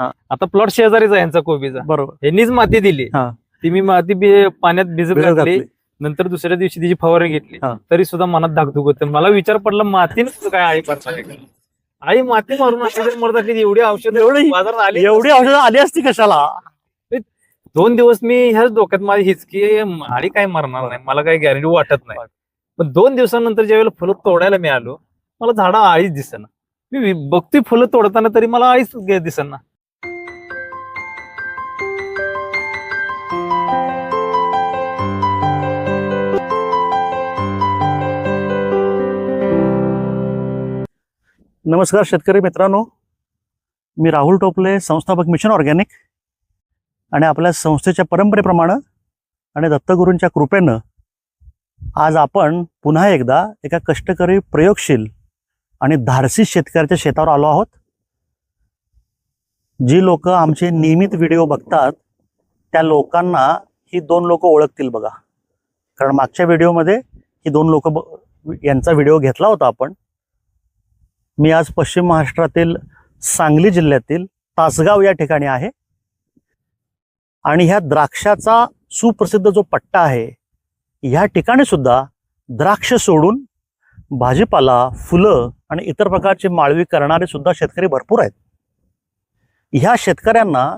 हा. आता प्लॉट शेजारीच आहे यांचा कोबीचा. बरोबर. यांनीच माती दिली. हा. ती मी माती बी- पाण्यात भिजत भिजत घातली. घातली. नंतर दुसऱ्या दिवशी तिची फवारणी घेतली. हा. तरी सुद्धा मनात धाकधूक होते. मला विचार पडला मातीने काय आई करता आई माती मारून मरत असली एवढी औषध एवढी- बाजारात आली एवढी औषधं आली असती कशाला? दोन दिवस मी ह्याच डोक्यात माझी हिचकी आडी काय मरणार नाही. मला काही गॅरंटी वाटत नाही. पण दोन दिवसानंतर ज्यावेळेला फुलं तोडायला मी आलो मला झाडं आळीच दिसेना. मी वि- बघतोय फुलं तोडताना तरी मला आळीच गे- दिसेना. नमस्कार शेतकरी मित्रांनो. मी राहुल टोपले संस्थापक मिशन ऑर्गॅनिक. आणि आपल्या संस्थेच्या परंपरेप्रमाणे आणि दत्तगुरूंच्या कृपेनं आज आपण पुन्हा एकदा एका कष्टकरी प्रयोगशील आणि धाडसी शेतकऱ्याच्या शेतावर आलो आहोत. जी लोक आमचे नियमित व्हिडिओ बघतात त्या लोकांना ही दोन लोक ओळखतील बघा. कारण मागच्या व्हिडिओमध्ये ही दोन लोक यांचा व्हिडिओ घेतला होता आपण. मी आज पश्चिम महाराष्ट्रातील सांगली जिल्ह्यातील तासगाव या ठिकाणी आहे. आणि ह्या द्राक्षाचा सुप्रसिद्ध जो पट्टा आहे ह्या ठिकाणी सुद्धा द्राक्ष सोडून भाजीपाला फुलं आणि इतर प्रकारची माळवी करणारे सुद्धा शेतकरी भरपूर आहेत. ह्या शेतकऱ्यांना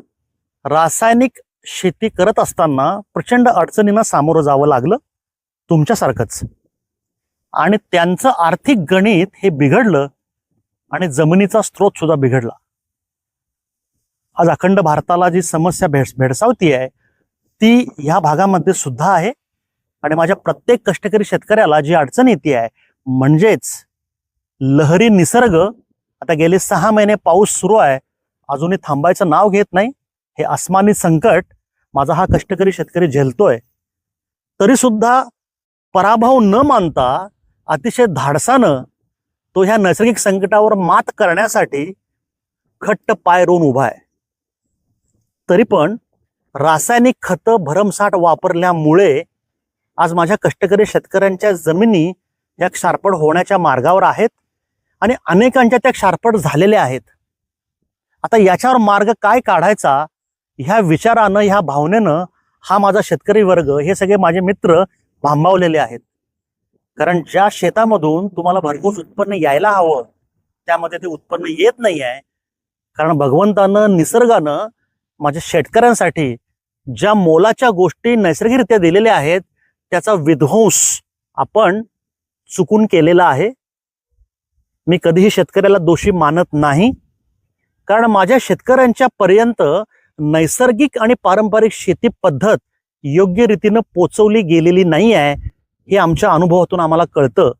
रासायनिक शेती करत असताना प्रचंड अडचणींना सामोरं जावं लागलं तुमच्यासारखंच. आणि त्यांचं आर्थिक गणित हे बिघडलं आणि जमिनीचा स्रोत सुद्धा बिघडला. आज अखंड भारताला जी समस्या भेड भेडसावती आहे ती ह्या भागामध्ये सुद्धा आहे. आणि माझ्या प्रत्येक कष्टकरी शेतकऱ्याला जी अडचण येते आहे म्हणजेच लहरी निसर्ग आता गेले सहा महिने पाऊस सुरू आहे अजूनही थांबायचं नाव घेत नाही. हे आसमानी संकट माझा हा कष्टकरी शेतकरी झेलतोय. तरी सुद्धा पराभव न मानता अतिशय धाडसानं तो ह्या नैसर्गिक संकटावर मात करण्यासाठी खट्ट पाय रोवून उभा आहे. तरी पण रासायनिक खतं भरमसाठ वापरल्यामुळे आज माझ्या कष्टकरी शेतकऱ्यांच्या जमिनी या क्षारपड होण्याच्या मार्गावर आहेत आणि अनेकांच्या त्या क्षारपड झालेल्या आहेत. आता याच्यावर मार्ग काय काढायचा? ह्या विचारानं ह्या भावनेनं हा माझा शेतकरी वर्ग हे सगळे माझे मित्र भांबावलेले आहेत. कारण ज्या शेतामधून तुम्हाला भरघोस उत्पन्न यायला हवं त्यामध्ये ते उत्पन्न येत नाही आहे कारण भगवंतानं निसर्गानं माझ्या शेतकऱ्यांसाठी ज्या मोलाच्या गोष्टी नैसर्गिकरित्या दिलेल्या आहेत त्याचा विध्वंस आपण चुकून केलेला आहे. मी कधीही शेतकऱ्याला दोषी मानत नाही. कारण माझ्या शेतकऱ्यांच्या पर्यंत नैसर्गिक आणि पारंपरिक शेती पद्धत योग्य रीतीनं पोचवली गेलेली नाही आहे हे आमच्या अनुभवातून आम्हाला कळतं.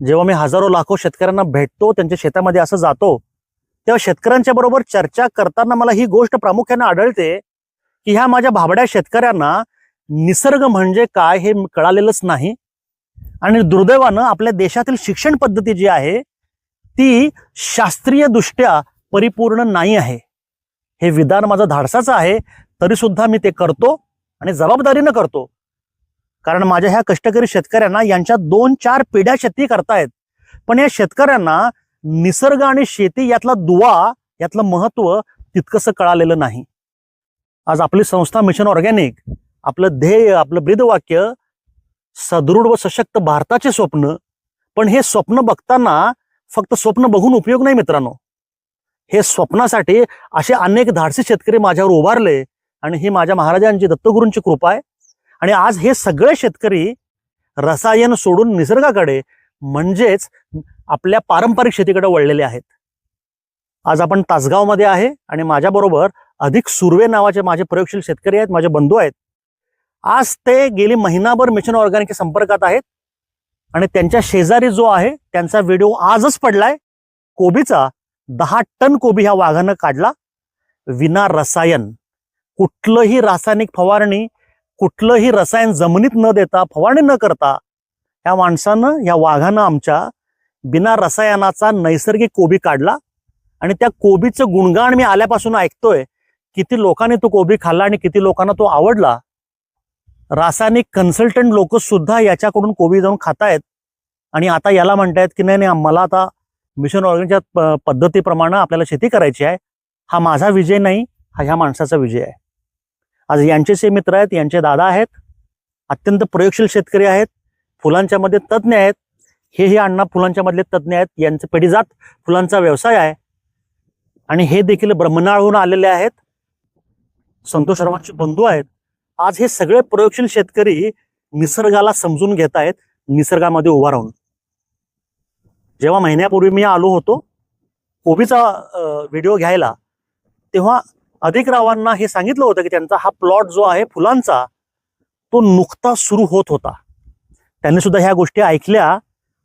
जेव्हा मी हजारो लाखो शेतकऱ्यांना भेटतो त्यांच्या शेतामध्ये असं जातो तेव्हा शेतकऱ्यांच्या बरोबर चर्चा करताना मला ही गोष्ट प्रामुख्याने आढळते की ह्या माझ्या भाबड्या शेतकऱ्यांना निसर्ग म्हणजे काय हे कळालेलंच नाही. आणि दुर्दैवानं आपल्या देशातील शिक्षण पद्धती जी आहे ती शास्त्रीय दृष्ट्या परिपूर्ण नाही आहे. हे विधान माझं धाडसाचं आहे तरी सुद्धा मी ते करतो आणि जबाबदारीनं करतो. कारण माझ्या ह्या कष्टकरी शेतकऱ्यांना यांच्या दोन चार पिढ्या शेती करतायत. पण या शेतकऱ्यांना निसर्ग आणि शेती यातला दुवा यातलं महत्त्व तितकंसं कळालेलं नाही. आज आपली संस्था मिशन ऑर्गॅनिक आपलं ध्येय आपलं ब्रीदवाक्य सदृढ व सशक्त भारताचे स्वप्न पण हे स्वप्न बघताना फक्त स्वप्न बघून उपयोग नाही मित्रांनो. हे स्वप्नासाठी असे अनेक धाडसी शेतकरी माझ्यावर उभारले आणि ही माझ्या महाराजांची दत्तगुरूंची कृपा आहे. आणि आज हे सगळे शेतकरी रसायन सोडून निसर्गाकडे म्हणजेच आपल्या पारंपरिक शेतीकडे वळलेले आहेत. आज आपण तासगावमध्ये आहे आणि माझ्याबरोबर अधिक सुर्वे नावाचे माझे प्रयोगशील शेतकरी आहेत माझे बंधू आहेत. आज ते गेली महिनाभर मिशन ऑर्गॅनिकच्या संपर्कात आहेत आणि त्यांच्या शेजारी जो आहे त्यांचा व्हिडिओ आजच पडलाय. कोबीचा दहा टन कोबी ह्या वाघानं काढला. विना रसायन. कुठलंही रासायनिक फवारणी कुठलंही रसायन जमिनीत न देता फवारणी न करता या माणसानं या वाघानं आमच्या बिना रसायनाचा नैसर्गिक कोबी काढला आणि त्या कोबीचं गुणगान मी आल्यापासून ऐकतोय किती लोकांनी तो कोबी खाल्ला आणि किती लोकांना तो आवडला. रासायनिक कन्सल्टंट लोक सुद्धा याच्याकडून कोबी जाऊन खातायत आणि आता याला म्हणतायत की नाही नाही मला आता मिशन ऑर्गनच्या पद्धतीप्रमाणे आपल्याला शेती करायची आहे. हा माझा विजय नाही हा ह्या माणसाचा विजय आहे. आज यांचेच हे मित्र आहेत यांचे दादा आहेत अत्यंत प्रयोगशील शेतकरी आहेत फुलांच्या मध्ये तज्ज्ञ आहेत हे हे अण्णा फुलांच्या मधले तज्ज्ञ आहेत यांचं पिढीजात फुलांचा व्यवसाय आहे. आणि हे देखील ब्रह्मनाळहून आलेले आहेत संतोष शर्माचे बंधू आहेत. आज हे सगळे प्रयोगशील शेतकरी निसर्गाला समजून घेत आहेत निसर्गामध्ये उभा राहून. जेव्हा महिन्यापूर्वी मी आलो होतो कोबीचा व्हिडिओ घ्यायला तेव्हा अधिक रावांना हे सांगितलं होतं की त्यांचा हा प्लॉट जो आहे फुलांचा तो नुकता सुरू होत होता. त्यांनी सुद्धा ह्या गोष्टी ऐकल्या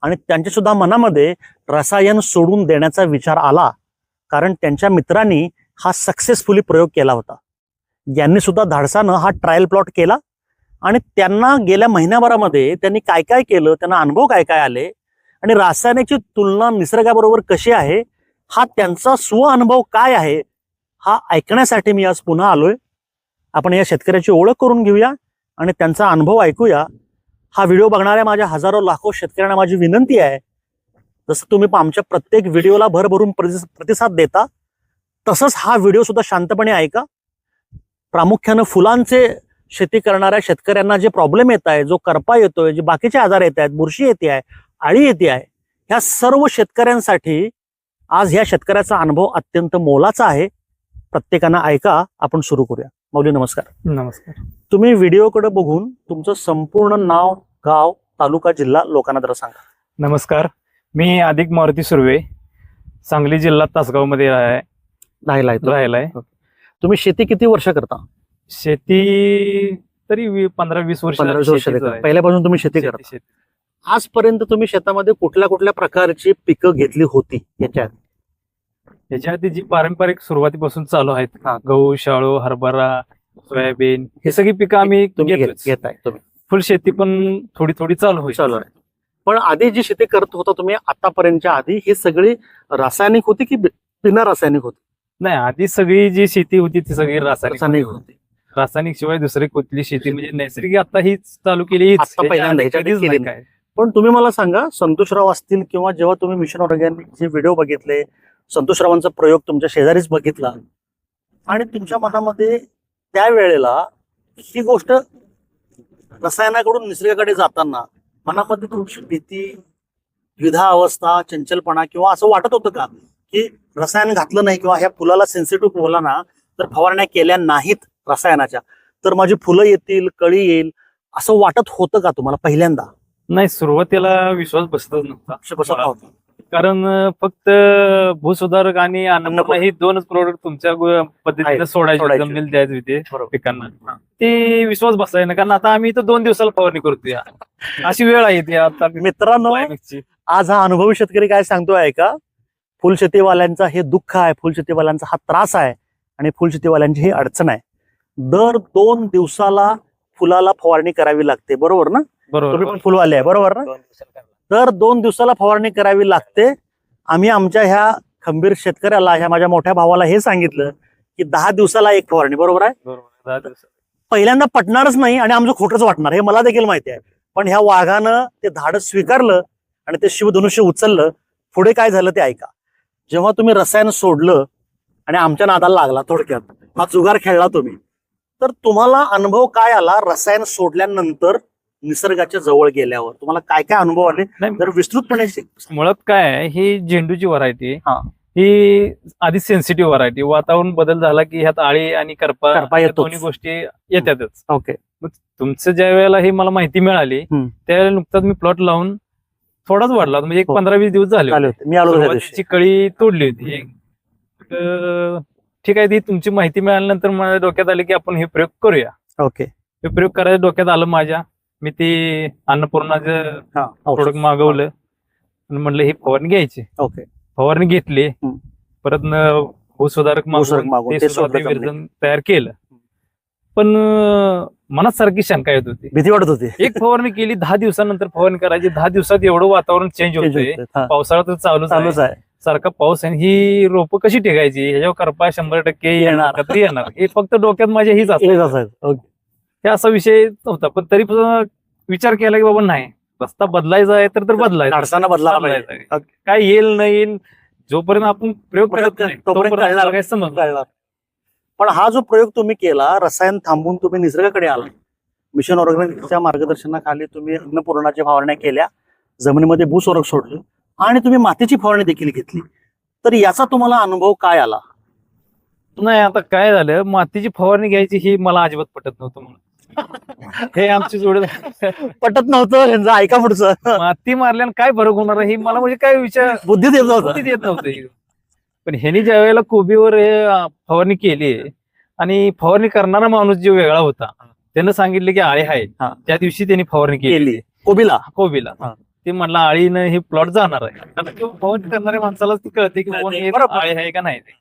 आणि त्यांच्या सुद्धा मनामध्ये रसायन सोडून देण्याचा विचार आला. कारण त्यांच्या मित्रांनी हा सक्सेसफुली प्रयोग केला होता. यांनी सुद्धा धाडसानं हा ट्रायल प्लॉट केला आणि त्यांना गेल्या महिन्याभरामध्ये त्यांनी काय काय केलं त्यांना अनुभव काय काय आले आणि रासायनिकची तुलना निसर्गाबरोबर कशी आहे हा त्यांचा स्व अनुभव काय आहे हा ऐकण्यासाठी मी आज पुन्हा आलोय. आपण या शेतकऱ्याची ओळख करून घेऊया आणि त्यांचा अनुभव ऐकूया. हा व्हिडिओ बघणाऱ्या माझ्या हजारो लाखो शेतकऱ्यांना माझी विनंती आहे. जसं तुम्ही आमच्या प्रत्येक व्हिडिओला भरभरून प्रतिसाद देता तसंच हा व्हिडिओ सुद्धा शांतपणे ऐका. प्रामुख्यानं फुलांचे शेती करणाऱ्या शेतकऱ्यांना जे प्रॉब्लेम येत आहे जो करपा येतोय जे बाकीचे आजार येत आहेत बुरशी येते आहे आळी येते आहे ह्या सर्व शेतकऱ्यांसाठी आज ह्या शेतकऱ्याचा अनुभव अत्यंत मोलाचा आहे. प्रत्येकानं ऐका आपण सुरू करूया. माऊली नमस्कार. नमस्कार. तुम्ही व्हिडिओकडे बघून तुमचं संपूर्ण नाव गाव तालुका जिल्हा लोकांना जरा सांगा. नमस्कार. मी अधिक मारुती सुर्वे सांगली जिल्हा तासगावमध्ये राहिला आहे तुम्ही शेती किती वर्ष करता? शेती तरी पंधरा वीस वर्ष. पहिल्यापासून तुम्ही शेती करता. आजपर्यंत तुम्ही शेतामध्ये कुठल्या कुठल्या प्रकारची पिकं घेतली होती? याच्यात याच्या आधी जी पारंपरिक सुरुवातीपासून चालू आहेत हा. गहू शाळू हरभरा सोयाबीन हे सगळी पिकं आम्ही तुम्ही घेत-. घेताय तुम्ही. फुल शेती पण थोडी थोडी चालू होईल. चालू आहे. पण आधी जी शेती करत होता तुम्ही आतापर्यंतच्या आधी ही सगळी रासायनिक होती की बि- बिना रासायनिक होती? नाही आधी सगळी जी शेती होती ती सगळी रासायनिक रासायनिक होती. रासायनिक शिवाय दुसरी कुठली शेती म्हणजे नैसर्गिक आता हीच चालू केली हीच. आता पहिल्यांदा ह्याच्या ह्याच्या आधी आधी कधीच केली नाही. काय. पण तुम्ही मला सांगा संतोषराव असतील किंवा जेव्हा तुम्ही मिशन ऑर्गॅनिकचे व्हिडिओ बघितले संतोषरावांचा प्रयोग तुमच्या शेजारीच बघितला. आणि तुमच्या मनामध्ये त्यावेळेला ही गोष्ट रसायनाकडून निसर्गाकडे जाताना मनामध्ये तुमची भीती द्विधा अवस्था चंचलपणा किंवा असं वाटत होतं का? की रसायन घातलं नाही किंवा ह्या फुलाला सेन्सिटिव्ह फुला ना तर फवारण्या केल्या नाहीत रसायनाच्या. तर माझी फुलं येतील कळी येईल असं वाटत होतं का तुम्हाला पहिल्यांदा? नाही सुरुवातीला विश्वास बसतच नव्हता. कारण फक्त भूसुधारक आणि अन्नपूर्णा ही दोनच प्रोडक्ट तुमच्या पद्धतीने सोडायचे. जमिनीला द्यायचे होते पिकांना. ते विश्वास बसायला ना कारण आता आम्ही तर दोन दिवसाला फवारणी करतोय. अशी वेळ आहे ती आता. मित्रांनो. आज हा अनुभवी शेतकरी काय सांगतोय ऐका. फुलशेतीवाल्यांचा हे दुःख आहे फुलशेतीवाल्यांचा हा त्रास आहे आणि फुलशेतीवाल्यांची ही अडचण आहे. दर दोन दिवसाला फुलाला फवारणी करावी लागते बरोबर ना? तुम्ही बरोबर पण फुलवाले आहे बरोबर ना? दर दोन दिवसाला फवारणी करावी लागते. आम्ही आमच्या ह्या खंबीर शेतकऱ्याला ह्या माझ्या मोठ्या भावाला हे सांगितलं की दहा दिवसाला एक फवारणी बरोबर आहे. पहिल्यांदा पटणारच नाही आणि आमचं खोटंच वाटणार हे मला देखील माहिती आहे. पण ह्या वाघानं ते धाडस स्वीकारलं आणि ते शिवधनुष्य उचललं. पुढे काय झालं ते ऐका. जेव्हा तुम्ही रसायन सोडलं आणि आमच्या नादाला लागला थोडक्यात हा जुगार खेळला तुम्ही. तर तुम्हाला अनुभव काय आला रसायन सोडल्यानंतर? निसर्गाच्या जवळ गेल्यावर तुम्हाला काय काय अनुभव आले नाही जर विस्तृतपणे. मुळात काय आहे, ही झेंडूची व्हरायटी हा. ही आधी सेन्सिटिव्ह व्हरायटी वातावरण बदल झाला की ह्यात आळी आणि करपा करपा या येतोच. दोन्ही गोष्टी येतातच ओके तुमचं ज्या वेळेला ही मला माहिती मिळाली हम्म. त्यावेळेला नुकताच मी प्लॉट लावून थोडाच वाढला होता. म्हणजे एक हो. पंधरा वीस दिवस झाले होते. मी आलो त्या दिवशी. सुरुवातीची कळी तोडली होती एक. तर ठीक आहे ती तुमची माहिती मिळाल्यानंतर माझ्या डोक्यात आली की आपण हे प्रयोग करूया ओके हे प्रयोग करायचं डोक्यात आलं माझ्या मी ती अन्नपूर्णाचं हा. प्रोडक्ट मागवलं. आणि म्हणलं ही फवारणी घ्यायची. ओके. फवारणी घेतली. हम्म. परत न भूसुधारक भूसुधारक मागवून मागवून ते ते सुद्धा सोडलं ते जमिनीत. विरजन तयार केलं. पण अं, मनात सारखी शंका येत होती. भीती वाटत होती. एक फवारणी केली दहा दिवसानंतर फवारणी करायची. दहा दिवसात एवढं वातावरण चेंज होतंय. होते. हा, पावसाळा तर चालूच आहे. चालूच आहे. सारखा पाऊस आहे. ही रोपं कशी टिकायची? ह्याच्यावर करपा शंभर टक्के येणार. येणार येणार. हे फक्त डोक्यात माझ्या हीच असते येत. ओके. हे असा विषय होता पण तरी पण विचार केला की बाबा नाही रस्ता बदलायचा आहे तर तर बदलायचा. बदलायला बदलायचा पाहिजे. आहे. काय येईल नाही येईल जोपर्यंत आपण प्रयोग करत नाही तोपर्यंत तोपर्यंत कळणार. आपल्याला काही समजणार कळणार. पण हा जो प्रयोग तुम्ही केला रसायन थांबून तुम्ही निसर्गाकडे आला. मिशन ऑर्गॅनिकच्या मार्गदर्शनाखाली तुम्ही अन्नपूर्णाच्या फवारण्या केल्या जमिनीमध्ये भूस्वरक सोडलं आणि तुम्ही मातीची फवारणी देखील घेतली. तर याचा तुम्हाला अनुभव काय आला? नाही आता काय झालं मातीची फवारणी घ्यायची ही मला अजिबात पटत नव्हतं म्हणून. हे आमची जोड पटत नव्हतं ह्यांचं ऐका पुढचं. माती मारल्यानं काय फरक होणार हे मला म्हणजे काय विचार बुद्धीत येत नव्हतं. बुद्धीत येत नव्हतं. पण ह्यांनी ज्या वेळेला कोबीवर हे, अं, फवारणी केली आणि फवारणी करणारा माणूस जो वेगळा होता त्यानं सांगितले की आळी आहे हा. त्या दिवशी त्यांनी फवारणी केली. केली. कोबीला. कोबीला. हा. ते म्हणला आळीनं हे प्लॉट जाणार आहे. कारण फवारणी करणाऱ्या माणसालाच ती कळते की हे बरोबर. आळी आहे का नाही ते.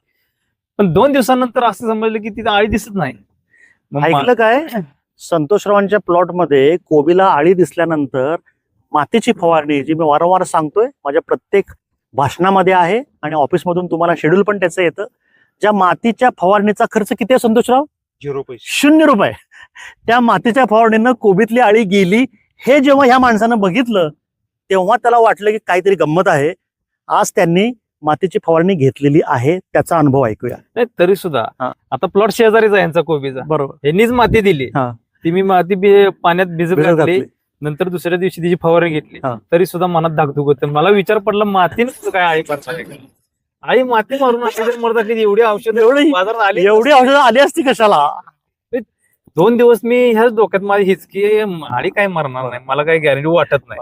पण दोन दिवसानंतर असं समजलं की तिथे आळी दिसत नाही. मग मा- ऐकलं काय? संतोषरावांच्या प्लॉटमध्ये कोबीला आळी दिसल्यानंतर मातीची फवारणी जी मी वारंवार सांगतोय माझ्या प्रत्येक भाषणामध्ये आहे आणि ऑफिसमधून तुम्हाला शेड्यूल पण त्याचं येतं. ज्या मातीच्या फवारणीचा खर्च किती आहे संतोषराव झिरो पैसे. शून्य रुपये. त्या मातीच्या फवारणीनं कोबीतली आळी गेली. हे जेव्हा ह्या माणसानं बघितलं तेव्हा त्याला वाटलं की काहीतरी गंमत आहे. आज त्यांनी मातीची फवारणी घेतलेली आहे त्याचा अनुभव ऐकूया. नाही, तरी सुद्धा. आता प्लॉट शेजारीच आहे यांचा कोबीचा. बरोबर. यांनीच माती दिली. हा. ती मी माती बी- पाण्यात भिजत भिजत घातली. घातली. नंतर दुसऱ्या दिवशी तिची फवारणी घेतली. हा. तरी सुद्धा मनात धाकधूक होते. मला विचार पडला मातीने काय आई करता आई माती मारून मरत असली एवढी औषध एवढी- बाजारात आली एवढी औषधं आली असती कशाला? दोन दिवस मी ह्याच डोक्यात माझी हीच की आळी काय मरणार नाही. मला काही गॅरंटी वाटत नाही.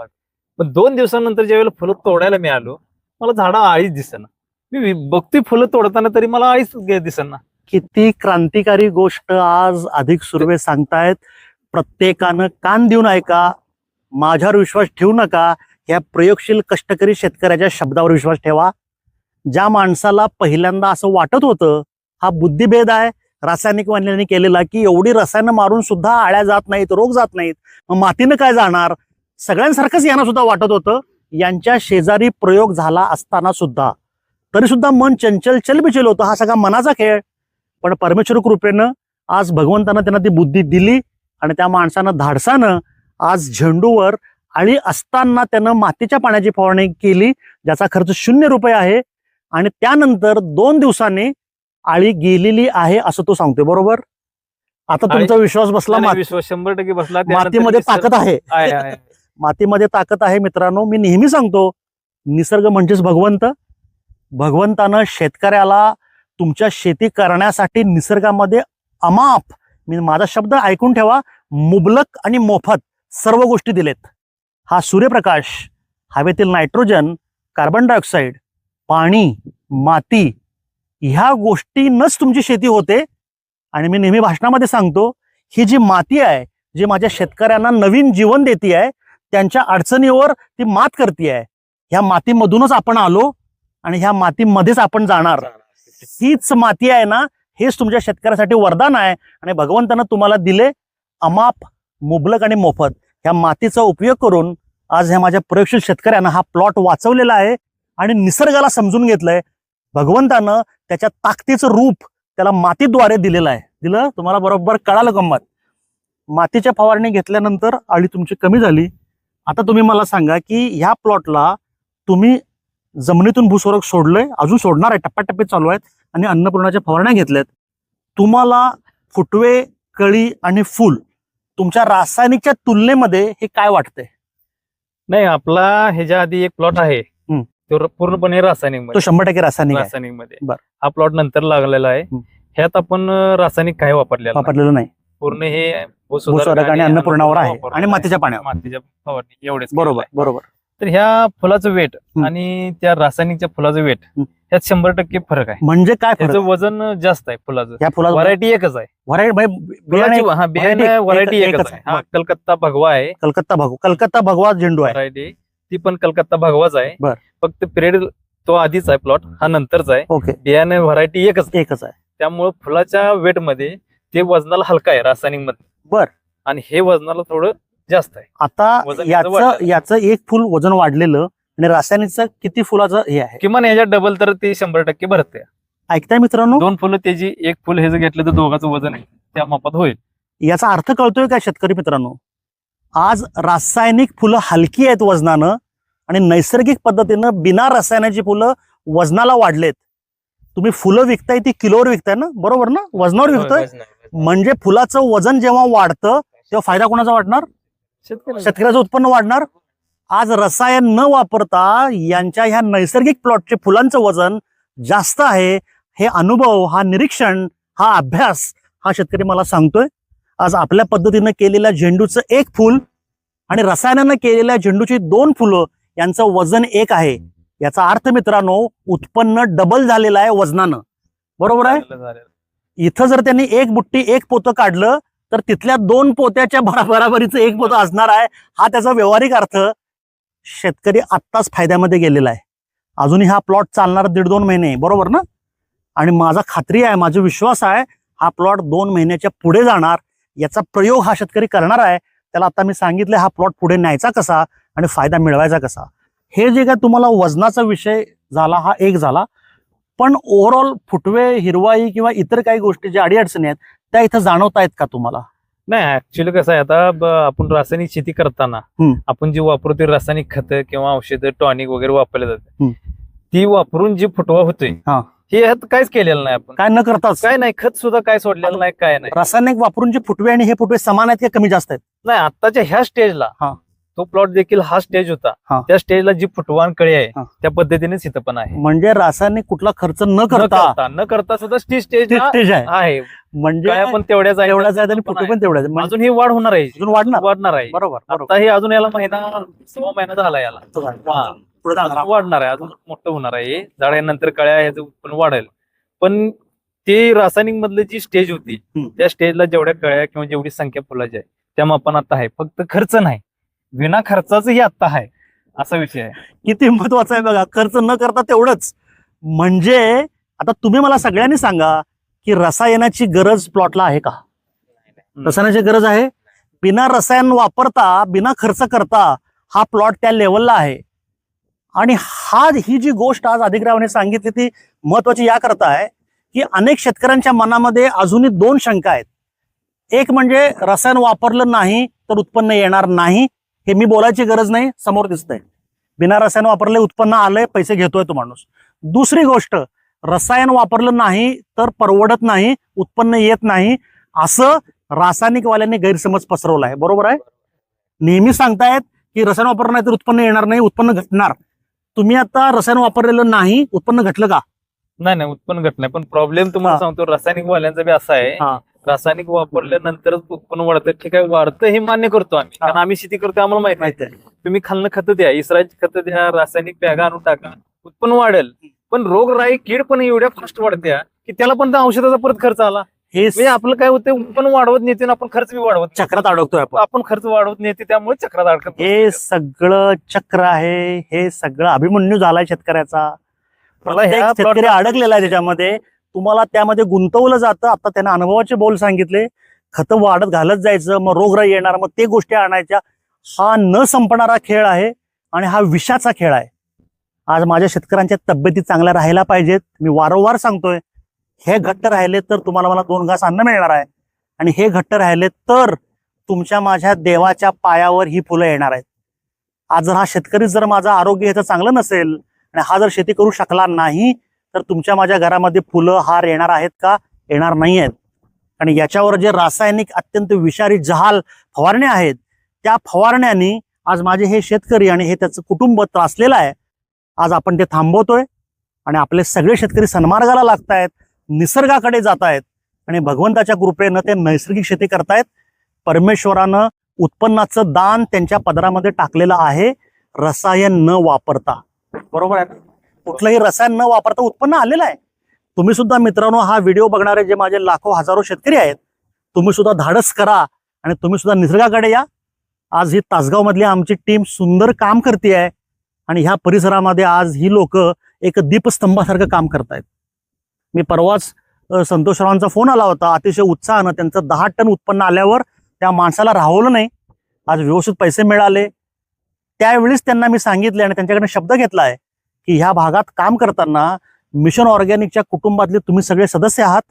पण दोन दिवसानंतर ज्यावेळेला फुलं तोडायला मी आलो मला झाडा आळीच दिसेना. मी वि- बघतोय फुलं तोडताना तरी मला आळीच दिसेना. किती क्रांतिकारी गोष्ट आज अधिक सुर्वे सांगतायत. प्रत्येकानं कान देऊन ऐका माझ्यावर विश्वास ठेवू नका या प्रयोगशील कष्टकरी शेतकऱ्याच्या शब्दावर विश्वास ठेवा. ज्या माणसाला पहिल्यांदा असं वाटत होतं हा बुद्धिभेद आहे. रासायनिक वनल्याने केलेला की एवढी रसायनं मारून सुद्धा आळ्या जात नाहीत रोग जात नाहीत. मग मातीनं काय जाणार? सगळ्यांसारखंच यांना सुद्धा वाटत होतं. यांच्या शेजारी प्रयोग झाला असताना सुद्धा. तरी सुद्धा मन चंचल चलबिचल होतं. हा सगळा मनाचा खेळ. पण परमेश्वर कृपेनं आज भगवंतानं त्यांना ती बुद्धी दिली आणि त्या माणसानं धाडसानं आज झेंडूवर आळी असताना त्यानं मातीच्या पाण्याची फवारणी केली ज्याचा खर्च शून्य रुपये आहे. आणि त्यानंतर दोन दिवसांनी आळी गेलेली आहे असं तो सांगतोय बरोबर? आता तुमचा विश्वास बसला विश्वास शंभर टक्के बसला. मातीमध्ये ताकद आहे. मातीमध्ये ताकद आहे मित्रांनो. मी नेहमी सांगतो निसर्ग म्हणजेच भगवंत. भगवंतानं शेतकऱ्याला तुमच्या शेती करण्यासाठी निसर्गामध्ये अमाप. मी माझा शब्द ऐकून ठेवा. मुबलक आणि मोफत सर्व गोष्टी दिलेत. हा सूर्यप्रकाश हवेतील नायट्रोजन कार्बन डायऑक्साईड पाणी माती ह्या गोष्टीनच तुमची शेती होते. आणि मी नेहमी भाषणामध्ये सांगतो ही जी माती आहे जी माझ्या शेतकऱ्यांना नवीन जीवन देते आहे त्यांच्या अडचणीवर ती मात करते आहे ह्या मातीमधूनच आपण आलो आणि ह्या मातीमध्येच आपण जाणार. हीच माती आहे ना हेच तुमच्या शेतकऱ्यासाठी वरदान आहे. आणि भगवंतानं तुम्हाला दिले अमाप मुबलक आणि मोफत. ह्या मातीचा उपयोग करून आज ह्या माझ्या प्रयोगशील शेतकऱ्यांना हा प्लॉट वाचवलेला आहे आणि निसर्गाला समजून घेतलंय. भगवंतानं त्याच्या ताकदीचं रूप त्याला मातीद्वारे दिलेलं आहे. दिलं? तुम्हाला बरोबर कळालं गंमत. मातीच्या फवारणी घेतल्यानंतर आळी तुमची कमी झाली. आता तुम्ही मला सांगा की ह्या प्लॉटला तुम्ही जमिनीतून भूस्वरक सोडलंय अजून सोडणार आहे टप्प्याटप्पे चालू आहेत आणि अन्नपूर्णाच्या फवारण्या घेतल्यात तुम्हाला फुटवे कळी आणि फुल तुमच्या रासायनिकच्या तुलनेमध्ये हे काय वाटतंय नाही आपला ह्याच्या आधी एक प्लॉट आहे. तो पूर्णपणे रासायनिक तो शंभर टक्के रासायनिक रासायनिकमध्ये. हा प्लॉट नंतर लागलेला आहे. ह्यात आपण रासायनिक काय वापरलेलं नाही. वापरलेलं नाही पूर्ण हे आणि अन्नपूर्णावर आहे आणि. मातीच्या पाण्यावर मातीच्या फवारणी एवढेच बरोबर बरोबर. तर ह्या फुलाचं वेट. आणि त्या रासायनिकच्या फुलाचं वेट. ह्यात शंभर टक्के फरक आहे. म्हणजे काय फरक? त्याचं वजन जास्त आहे फुलाचं. व्हरायटी एकच आहे. व्हरायटी बियाणे हा व्हरायटी एक- एकच आहे. हा कलकत्ता भगवा आहे. कलकत्ता भगवा कलकत्ता भगवा झेंडू आहे. व्हरायटी ती पण कलकत्ता भगवाच आहे. फक्त पिरियड तो आधीच आहे प्लॉट हा नंतरचा आहे. ओके. बियाणे व्हरायटी एकच. एकच आहे. त्यामुळे फुलाच्या वेटमध्ये ते वजनाला हलका आहे रासायनिकमध्ये बर. आणि हे वजनाला थोडं जास्त आहे. आता वजन याचं वाढलं. याचं एक फुल वजन वाढलेलं आणि रासायनिकचं किती फुलाचं हे आहे? किमान ह्याच्या डबल तर ते शंभर टक्के भरते ऐकताय मित्रांनो? दोन फुलं त्याची एक फुल हे जर घेतलं तर दोघांचं वजन आहे. त्या मापात होईल. याचा अर्थ कळतोय का शेतकरी मित्रांनो? आज रासायनिक फुलं हलकी आहेत वजनानं आणि नैसर्गिक पद्धतीनं बिना रसायनाची फुलं वजनाला वाढलेत. तुम्ही फुलं विकताय ती किलोवर विकताय ना? बरोबर ना? वजनावर विकताय. म्हणजे फुलाचं वजन जेव्हा वाढतं तेव्हा फायदा कोणाचा वाटणार? शेतकऱ्याचं. उत्पन्न वाढणार. आज रसायन न वापरता यांच्या ह्या नैसर्गिक प्लॉटचे फुलांचं वजन जास्त आहे. हे अनुभव हा निरीक्षण हा अभ्यास हा शेतकरी मला सांगतोय. आज आपल्या पद्धतीनं केलेल्या झेंडूचं एक फुल आणि रसायनानं केलेल्या झेंडूची दोन फुलं यांचं वजन एक आहे. याचा अर्थ मित्रांनो उत्पन्न डबल झालेलं आहे वजनानं. बरोबर आहे. इथं जर त्यांनी एक बुट्टी एक पोतं काढलं तर तिथल्या दोन पोत्याच्या बरा- बराबरीचं एक पोतं असणार आहे. हा त्याचा व्यवहारिक अर्थ शेतकरी आत्ताच फायद्यामध्ये गेलेला आहे. अजूनही हा प्लॉट चालणार दीड दोन महिने बरोबर ना? आणि माझा खात्री आहे माझा विश्वास आहे हा प्लॉट दोन महिन्याच्या पुढे जाणार याचा प्रयोग हा शेतकरी करणार आहे. त्याला आता मी सांगितलं हा प्लॉट पुढे न्यायचा कसा आणि फायदा मिळवायचा कसा. हे जे काय तुम्हाला वजनाचा विषय झाला हा एक झाला. पण ओव्हरऑल फुटवे हिरवाई किंवा इतर काही गोष्टी ज्या अडीअडचणी आहेत त्या इथं जाणवत आहेत का तुम्हाला नाही ऍक्च्युली कसं आहे आता ब- आपण रासायनिक शेती करताना हम्म. आपण जी वापरतो रासायनिक खतं किंवा औषधं टॉनिक वगैरे वापरले जाते हम्म. ती ती वापरून जी फुटवा होतोय हा. हे ह्यात काहीच केलेलं नाही आपण काय न करताच काय नाही खत सुद्धा काय सोडलेलं नाही काय नाही रासायनिक वापरून जे फुटवे आणि हे फुटवे समान आहेत का कमी जास्त आहेत नाही आताच्या ह्या स्टेजला हा. तो प्लॉट देखील हा स्टेज. होता. त्या स्टेजला जी फुटवान कळी आहे. त्या पद्धतीनेच इथं पण आहे. म्हणजे रासायनिक कुठला खर्च न करता करता न करता सुद्धा स्टेज स्टेज ते स्टेज आहे. आहे. म्हणजे पण तेवढ्याच आहे तेवढ्याच आहेत आणि आहे. पण तेवढ्याच. म्हणजे अजून ही वाढ होणार आहे. अजून वाढणार. वाढणार आहे. बरोबर आता हे अजून याला महिना सव्वा महिना झाला याला. वाढणार आहे. अजून मोठं होणार आहे. हे. झाडानंतर कळ्या ह्याचं उत्पन्न वाढेल. पण ते रासायनिक मधली जी स्टेज होती. त्या स्टेजला जेवढ्या कळ्या किंवा जेवढी संख्या फुलाची आहे त्या मापान आता आहे. फक्त खर्च नाही. विना खर्चाचंही आता आहे. असा विषय आहे. किती महत्वाचं आहे बघा खर्च न करता तेवढंच. म्हणजे आता तुम्ही मला सगळ्यांनी सांगा की रसायनाची गरज प्लॉटला आहे का? रसायनाची गरज आहे? बिना रसायन वापरता बिना खर्च करता हा प्लॉट त्या लेवलला आहे. आणि हा ही जी गोष्ट आज अधिग्रहाने सांगितली ती महत्वाची या करता आहे की अनेक शेतकऱ्यांच्या मनामध्ये अजूनही दोन शंका आहेत. एक म्हणजे रसायन वापरलं नाही तर उत्पन्न येणार नाही. हे मी बोलायची गरज नाही समोर दिसतंय. बिना रसायन वापरले उत्पन्न आलंय पैसे घेतोय तो माणूस. दुसरी गोष्ट रसायन वापरलं नाही तर परवडत नाही उत्पन्न येत नाही असं रासायनिकवाल्यांनी गैरसमज पसरवला आहे बरोबर आहे? नेहमी सांगतायत की रसायन वापरलं नाही तर उत्पन्न येणार नाही उत्पन्न घटणार. तुम्ही आता रसायन वापरलेलं नाही उत्पन्न घटलं का? नाही नाही उत्पन्न घट नाही. पण प्रॉब्लेम तुम्हाला. सांगतो रासायनिक वाल्यांचा बी असा आहे. रासायनिक वापरल्यानंतरच उत्पन्न वाढतं. ठीक आहे वाढतं हे मान्य करतो आम्ही. कारण आम्ही शेती करतो आम्हाला माहिती आहे. तुम्ही खालनं खतं द्या इस्रायलची खतं द्या रासायनिक बॅगा आणून टाका. उत्पन्न वाढेल. पण रोगराई कीड पण एवढ्या फास्ट वाढत्या की त्याला पण त्या औषधाचा परत खर्च आला. हे म्हणजे आपलं काय होतं उत्पन्न वाढवत नेते आणि आपण खर्च बी वाढवत. चक्रात अडकतोय आपण. खर्च वाढवत नेते त्यामुळे चक्रात अडकत हे सगळं चक्र आहे हे सगळं अभिमन्यू झालाय शेतकऱ्याचा. मला अडकलेला आहे त्याच्यामध्ये. तुम्हाला त्यामध्ये गुंतवलं जातं. आता त्यांना अनुभवाचे बोल सांगितले. खतं वाढत घालत जायचं मग रोगराई येणार मग ते गोष्टी आणायच्या. हा न संपणारा खेळ आहे आणि हा विषाचा खेळ आहे. आज माझ्या शेतकऱ्यांच्या तब्येती चांगल्या राहायला पाहिजेत. मी वारंवार सांगतोय हे घट्ट राहिले तर तुम्हाला मला दोन घास अन्न मिळणार आहे. आणि हे घट्ट राहिले तर तुमच्या माझ्या देवाच्या पायावर ही फुलं येणार आहेत. आज जर हा शेतकरी जर माझं आरोग्य ह्याचं चांगलं नसेल आणि हा जर शेती करू शकला नाही तर तुमच्या माझ्या घरामध्ये फुलं हार येणार आहेत का? येणार नाही आहेत आणि याच्यावर जे रासायनिक अत्यंत विषारी जहाल फवारण्या आहेत त्या फवारण्यानी आज माझे हे शेतकरी आणि हे त्याचं कुटुंब त्रासलेलं आहे. आज आपण ते थांबवतोय आणि आपले सगळे शेतकरी सन्मार्गाला लागत आहेत निसर्गाकडे जात आहेत आणि भगवंताच्या कृपेनं ते नैसर्गिक शेती करतायत. परमेश्वरानं उत्पन्नाचं दान त्यांच्या पदरामध्ये टाकलेलं आहे. रसायन न वापरता. बरोबर आहे? कुठलंही रसायन न वापरता उत्पन्न आलेलं आहे. तुम्ही सुद्धा मित्रांनो हा व्हिडिओ बघणारे जे माझे लाखो हजारो शेतकरी आहेत तुम्ही सुद्धा धाडस करा आणि तुम्ही सुद्धा निसर्गाकडे या. आज ही तासगाव मधली आमची टीम सुंदर काम करते आहे आणि ह्या परिसरामध्ये आज ही लोक एक दीपस्तंभासारखं काम करतायत. मी परवाच संतोषरावांचा फोन आला होता. अतिशय उत्साहानं त्यांचं दहा टन उत्पन्न आल्यावर त्या माणसाला राहवलं नाही. आज व्यवस्थित पैसे मिळाले. त्यावेळीच त्यांना मी सांगितले आणि त्यांच्याकडे शब्द घेतला आहे की ह्या भागात काम करताना मिशन ऑर्गॅनिकच्या कुटुंबातले तुम्ही सगळे सदस्य आहात.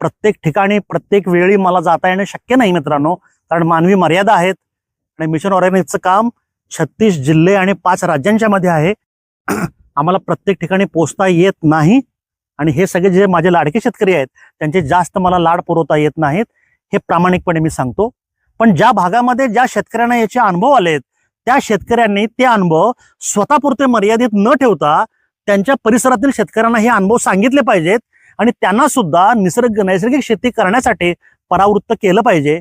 प्रत्येक ठिकाणी प्रत्येक वेळी मला जाता येणं शक्य नाही मित्रांनो कारण मानवी मर्यादा आहेत. आणि मिशन ऑर्गॅनिकचं काम छत्तीस जिल्हे आणि पाच राज्यांच्या मध्ये आहे. आम्हाला प्रत्येक ठिकाणी पोचता येत नाही. आणि हे सगळे जे माझे लाडके शेतकरी आहेत त्यांचे जास्त मला लाड पुरवता येत नाहीत. हे प्रामाणिकपणे मी सांगतो. पण ज्या भागामध्ये ज्या शेतकऱ्यांना याचे अनुभव आलेत त्या शेतकऱ्यांनी ते अनुभव स्वतःपुरते मर्यादित न ठेवता त्यांच्या परिसरातील शेतकऱ्यांना हे अनुभव सांगितले पाहिजेत आणि त्यांना सुद्धा निसर्ग नैसर्गिक शेती करण्यासाठी परावृत्त केलं पाहिजे.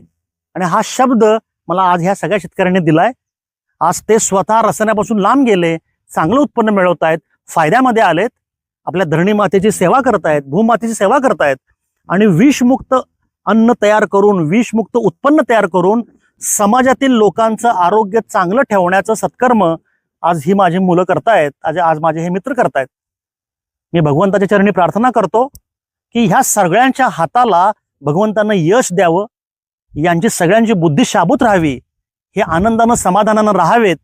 आणि हा शब्द मला आज ह्या सगळ्या शेतकऱ्यांनी दिलाय. आज ते स्वतः रसण्यापासून लांब गेले चांगलं उत्पन्न मिळवत आहेत फायद्यामध्ये आलेत आपल्या धरणी मातेची सेवा करतायत भूमातेची सेवा करतायत आणि विषमुक्त अन्न तयार करून विषमुक्त उत्पन्न तयार करून समाजातील लोकांचं आरोग्य चांगलं ठेवण्याचं सत्कर्म आज ही माझी मुलं करतायत आज आज माझे हे मित्र करतायत. मी भगवंताच्या चरणी प्रार्थना करतो की ह्या सगळ्यांच्या हाताला भगवंतानं यश द्यावं यांची सगळ्यांची बुद्धी शाबूत राहावी हे आनंदानं समाधानानं राहावेत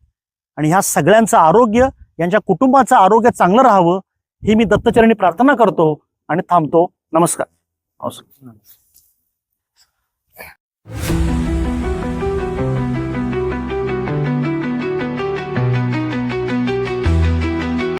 आणि ह्या सगळ्यांचं आरोग्य यांच्या कुटुंबाचं आरोग्य चांगलं राहावं ही मी दत्तचरणी प्रार्थना करतो आणि थांबतो. नमस्कार. नमस्कार